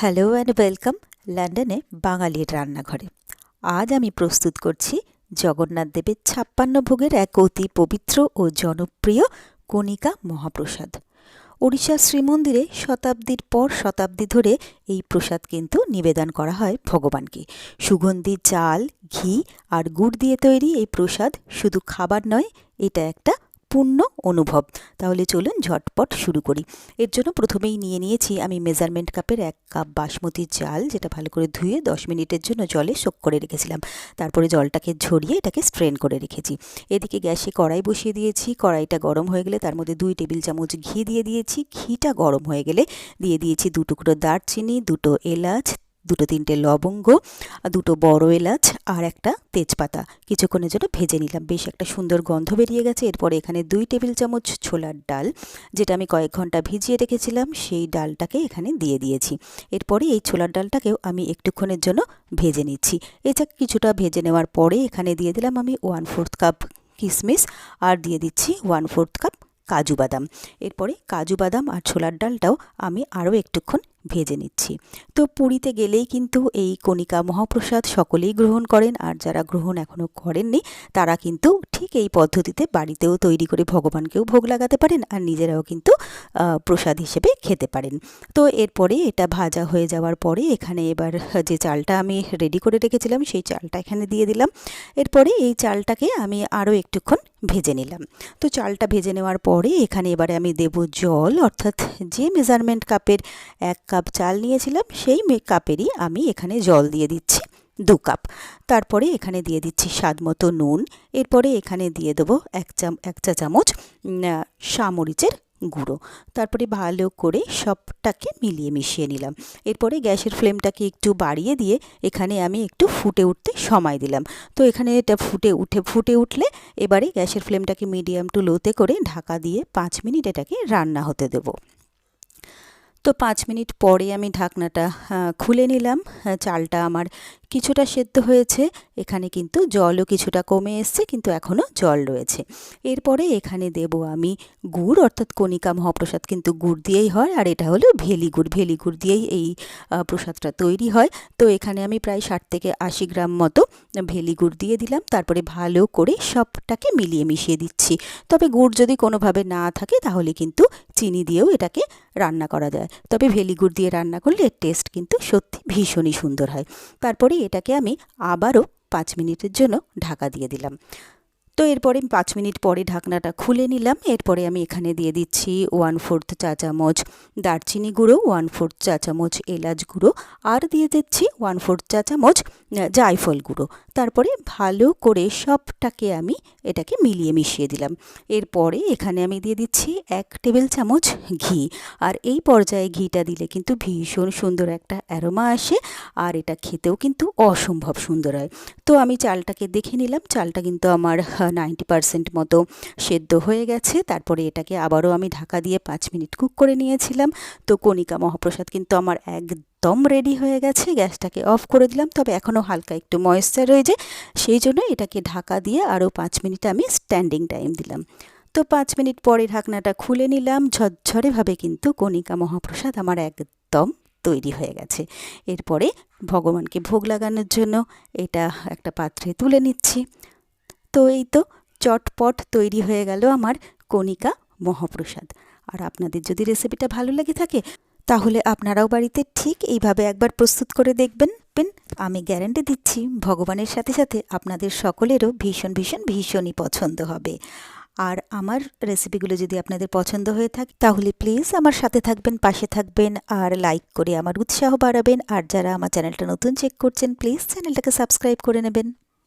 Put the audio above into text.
Hello and welcome লন্ডনে বাঙালির রান্নাঘরে। আজ আমি প্রস্তুত করছি জগন্নাথ দেবের ছাপ্পান্ন ভোগের এক অতি পবিত্র ও জনপ্রিয় কণিকা মহাপ্রসাদ। ওড়িশার শ্রীমন্দিরে শতাব্দীর পর শতাব্দী ধরে এই প্রসাদ কিন্তু নিবেদন করা হয় ভগবানকে। সুগন্ধি, চাল, ঘি আর গুড় দিয়ে তৈরি এই প্রসাদ শুধু খাবার নয়, এটা একটা পূর্ণ অনুভব। তাহলে চলুন ঝটপট শুরু করি। এর জন্য প্রথমেই নিয়ে নিয়েছি আমি মেজারমেন্ট কাপের এক কাপ বাসমতি চাল, যেটা ভালো করে ধুয়ে দশ মিনিটের জন্য জলে শোক করে রেখেছিলাম। তারপরে জলটাকে ঝরিয়ে এটাকে স্ট্রেন করে রেখেছি। এদিকে গ্যাসে কড়াই বসিয়ে দিয়েছি। কড়াইটা গরম হয়ে গেলে তার মধ্যে দুই টেবিল চামচ ঘি দিয়ে দিয়েছি। ঘিটা গরম হয়ে গেলে দিয়ে দিয়েছি দু টুকরো দারচিনি, দুটো এলাচ দুটো তিনটে লবঙ্গ, দুটো বড় এলাচ আর একটা তেজপাতা। কিছুক্ষণের জন্য ভেজে নিলাম। বেশ একটা সুন্দর গন্ধ বেরিয়ে গেছে। এরপরে এখানে দুই টেবিল চামচ ছোলার ডাল, যেটা আমি কয়েক ঘণ্টা ভিজিয়ে রেখেছিলাম, সেই ডালটাকে এখানে দিয়ে দিয়েছি। এরপরে এই ছোলার ডালটাকেও আমি একটুক্ষণের জন্য ভেজে নিচ্ছি। এটা কিছুটা ভেজে নেওয়ার পরে এখানে দিয়ে দিলাম আমি ওয়ান ফোর্থ কাপ কিশমিশ আর দিয়ে দিচ্ছি ওয়ান ফোর্থ কাপ কাজু বাদাম। এরপরে কাজু বাদাম আর ছোলার ডালটাও আমি আরও একটুক্ষণ ভেজে নিচ্ছি। তো পুরীতে গেলেই কিন্তু এই কণিকা মহাপ্রসাদ সকলেই গ্রহণ করেন আর যারা গ্রহণ এখনও করেননি, তারা কিন্তু ঠিক এই পদ্ধতিতে বাড়িতেও তৈরি করে ভগবানকেও ভোগ লাগাতে পারেন আর নিজেরাও কিন্তু প্রসাদ হিসেবে খেতে পারেন। তো এরপরে এটা ভাজা হয়ে যাওয়ার পরে এখানে এবার যে চালটা আমি রেডি করে রেখেছিলাম, সেই চালটা এখানে দিয়ে দিলাম। এরপরে এই চালটাকে আমি আরও একটুক্ষণ ভেজে নিলাম। তো চালটা ভেজে নেওয়ার পরে এখানে এবারে আমি দেব জল, অর্থাৎ যে মেজারমেন্ট কাপের এক কাপ চাল নিয়েছিলাম, সেই কাপেরই আমি এখানে জল দিয়ে দিচ্ছি, দু কাপ। তারপরে এখানে দিয়ে দিচ্ছি স্বাদ মতো নুন। এরপরে এখানে দিয়ে দেবো এক চাম এক চা চামচ সামরিচের গুঁড়ো। তারপরে ভালো করে সবটাকে মিলিয়ে মিশিয়ে নিলাম। এরপরে গ্যাসের ফ্লেমটাকে একটু বাড়িয়ে দিয়ে এখানে আমি একটু ফুটে উঠতে সময় দিলাম। তো এখানে এটা ফুটে উঠে, ফুটে উঠলে এবারে গ্যাসের ফ্লেমটাকে মিডিয়াম টু লোতে করে ঢাকা দিয়ে পাঁচ মিনিট এটাকে রান্না হতে দেবো। তো পাঁচ মিনিট পরে আমি ঢাকনাটা খুলে নিলাম। চালটা আমার কিছুটা সেদ্ধ হয়েছে, এখানে কিন্তু জলও কিছুটা কমে এসছে, কিন্তু এখনও জল রয়েছে। এরপরে এখানে দেব আমি গুড়, অর্থাৎ কণিকা মহাপ্রসাদ কিন্তু গুড় দিয়েই হয়, আর এটা হলো ভেলি গুড়। ভেলি গুড় দিয়েই এই প্রসাদটা তৈরি হয়। তো এখানে আমি প্রায় ষাট থেকে আশি গ্রাম মতো ভেলি গুড় দিয়ে দিলাম। তারপরে ভালো করে সবটাকে মিলিয়ে মিশিয়ে দিচ্ছি। তবে গুড় যদি কোনোভাবে না থাকে, তাহলে কিন্তু চিনি দিয়েও এটাকে রান্না করা যায়। তবে ভেলি গুড় দিয়ে রান্না করলে এর টেস্ট কিন্তু সত্যি ভীষণই সুন্দর হয়। তারপরে এটাকে আমি আবারও পাঁচ মিনিটের জন্য ঢাকা দিয়ে দিলাম। তো এরপরে পাঁচ মিনিট পরে ঢাকনাটা খুলে নিলাম। এরপরে আমি এখানে দিয়ে দিচ্ছি ওয়ান ফোর্থ চা চামচ দারচিনি গুঁড়ো ওয়ান ফোর্থ চা চামচ এলাচ গুঁড়ো, আর দিয়ে দিচ্ছি ওয়ান ফোর্থ চা চামচ জায়ফল গুঁড়ো। তারপরে ভালো করে সবটাকে আমি এটাকে মিলিয়ে মিশিয়ে দিলাম। এরপরে এখানে আমি দিয়ে দিচ্ছি এক টেবিল চামচ ঘি। আর এই পর্যায়ে ঘিটা দিলে কিন্তু ভীষণ সুন্দর একটা অ্যারোমা আসে, আর এটা খেতেও কিন্তু অসম্ভব সুন্দর হয়। তো আমি চালটাকে দেখে নিলাম। চালটা কিন্তু আমার নাইনটি পারসেন্ট মতো সেদ্ধ হয়ে গেছে। তারপরে এটাকে আবারও আমি ঢাকা দিয়ে পাঁচ মিনিট কুক করে নিয়েছিলাম। তো কণিকা মহাপ্রসাদ কিন্তু আমার একদম রেডি হয়ে গেছে। গ্যাসটাকে অফ করে দিলাম। তবে এখনও হালকা একটু ময়েশ্চার রয়েছে। সেই জন্য এটাকে ঢাকা দিয়ে আরও পাঁচ মিনিট আমি স্ট্যান্ডিং টাইম দিলাম। তো পাঁচ মিনিট পরে ঢাকনাটা খুলে নিলাম। ঝরঝরেভাবে কিন্তু কণিকা মহাপ্রসাদ আমার একদম তৈরি হয়ে গেছে। এরপরে ভগবানকে ভোগ লাগানোর জন্য এটা একটা পাত্রে তুলে নিচ্ছি। তো এই তো চটপট তৈরি হয়ে গেল আমার কণিকা মহাপ্রসাদ। আর আপনাদের যদি রেসিপিটা ভালো লেগে থাকে, তাহলে আপনারাও বাড়িতে ঠিক এইভাবে একবার প্রস্তুত করে দেখবেন। আমি গ্যারেন্টি দিচ্ছি ভগবানের সাথে সাথে আপনাদের সকলেরও ভীষণ ভীষণ, ভীষণই পছন্দ হবে। আর আমার রেসিপিগুলো যদি আপনাদের পছন্দ হয়ে থাকে, তাহলে প্লিজ আমার সাথে থাকবেন, পাশে থাকবেন, আর লাইক করে আমার উৎসাহ বাড়াবেন। আর যারা আমার চ্যানেলটা নতুন চেক করছেন প্লিজ চ্যানেলটাকে সাবস্ক্রাইব করে নেবেন।